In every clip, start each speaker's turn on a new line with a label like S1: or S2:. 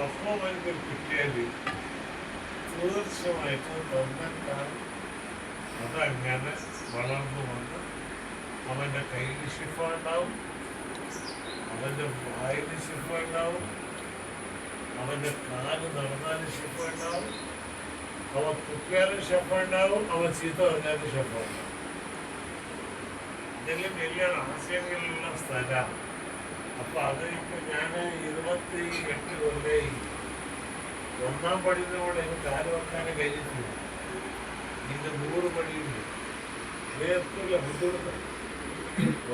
S1: ആരെങ്കിലും കിട്ടിയാൽ തീർച്ചയായിട്ടും തന്നെത്താൻ അതങ്ങനെ വളർന്നു വന്ന് അവന്റെ കയ്യിൽ ശിഫ ഉണ്ടാവും. അവന്റെ വായിൽ ശിഫ ഉണ്ടാവും. അവന്റെ കാൽ നടന്നാലും ശിഫ ഉണ്ടാവും. അവൻ തുപ്പിയാലും ശിഫ ഉണ്ടാവും. അവൻ ചീത്ത പറഞ്ഞാലും ശിഫ ഉണ്ടാവും. ഇതെല്ലാം വലിയ ആശയങ്ങളുള്ള അപ്പൊ അത് ഞാൻ ഇരുപത്തി എട്ട് കൊല്ലായി ഒന്നാം പടിയിലൂടെ എനിക്ക് കാൽ വെക്കാനും കഴിഞ്ഞിട്ടില്ല. ഇതിന്റെ നൂറ് പടിയുണ്ട്. വേർക്കില്ല ബുദ്ധിമുട്ട്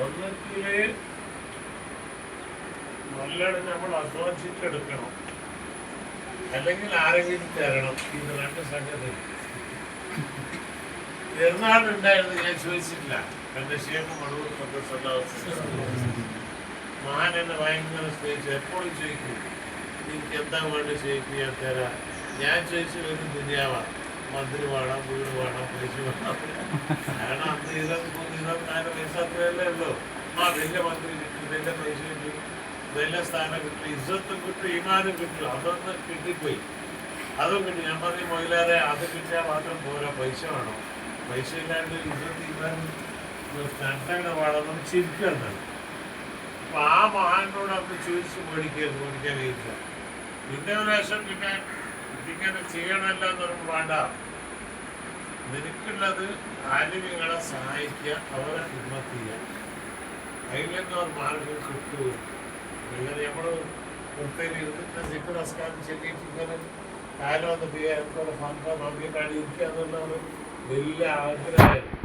S1: ഒന്നെങ്കിൽ നല്ലത് നമ്മൾ അല്ലെങ്കിൽ ആരെങ്കിലും തരണം. ഇത് രണ്ട് സംഗതി. പെരുന്നാളുണ്ടായിരുന്നു ഞാൻ ചോദിച്ചിട്ടില്ല. എന്റെ ഷേഖ് മടൂർ മഹാൻ എന്നെ ഭയങ്കര സ്നേഹിച്ചു. എപ്പോഴും ചോദിക്കും എനിക്ക് എന്താ വേണ്ടി ചോദിക്കും ഞാൻ തരാം ഞാൻ ചോദിച്ചു ഒരു ദുനിയാവാണ് മന്ത്രി വേണം വീട് വേണം പൈസ വേണം. കാരണം അന്ന് ഇരുപത്തി ഇരുപത്തിനാല് പൈസ അത്രയല്ലേ ഉള്ളൂ. ആ വലിയ മന്ത്രി കിട്ടും വലിയ പൈസ കിട്ടും വലിയ സ്ഥാനം കിട്ടും ഇജ്ജത്തും കിട്ടും ഇമാനും കിട്ടും. അതൊന്ന് കിട്ടിപ്പോയി. അതും കിട്ടി. ഞാൻ പറഞ്ഞു മൊയിലാതെ അത് കിട്ടിയാൽ മാത്രം പോരാ. പൈസ വേണം. പൈസ ഇല്ലാണ്ട് ഇജ്ജത്ത് ഇമാനും സ്ഥാനത്തങ്ങനെ വളർന്നു ചിരിക്കുകയാണ് അപ്പൊ ആ മഹാനോട് അന്ന് ചോദിച്ച് മേടിക്കരുത് മേടിക്കാൻ കഴിയില്ല. പിന്നെ ഒരു പ്രാവശ്യം പിന്നെ ഇതിങ്ങനെ ചെയ്യണമല്ല എന്ന് പറയുമ്പോൾ വേണ്ട. നിനക്കുള്ളത് ആലിമികളെ സഹായിക്കുക അവരെ ഹിമ്മത്ത് ചെയ്യുക. അതിൽ നിന്ന് ഒരു മാർഗം കിട്ടുക ഇങ്ങനെ വൃത്തിയിൽ ഇരുന്നിട്ട് സിക്ക് നമസ്കാരം ചെല്ലിയിട്ട് ഇങ്ങനെ കാലം വന്ന് ചെയ്യാൻ ഫണ്ട നോക്കിയിട്ടാണ് ഇരിക്കുക എന്നുള്ള ഒരു വലിയ ആഗ്രഹമായിരുന്നു.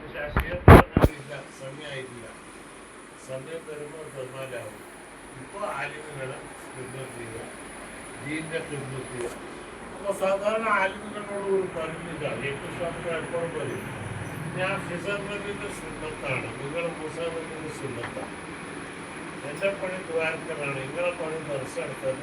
S1: പക്ഷെ ആ സമയമായിട്ടില്ല. സമയം വരുമ്പോൾ തീർമാനാവും ഇപ്പോൾ ആലിമുകളെ ഖിദ്മത്ത് ചെയ്യുക ദീന്റെ ഖിദ്മത്ത് ചെയ്യുക അപ്പോൾ സാധാരണ ആലിമുകളോട് ഒരു പറഞ്ഞില്ല സ്വാമിക്ക് എപ്പോഴും പറയും ഞാൻ ഫിസറിന്റെ സുന്നത്താണ്. നിങ്ങളുടെ മുസാബിന്റെ സുന്നത്താണ്. എന്റെ പണി ദ്വാരക്കലാണ് നിങ്ങളെ പണി ദർശനം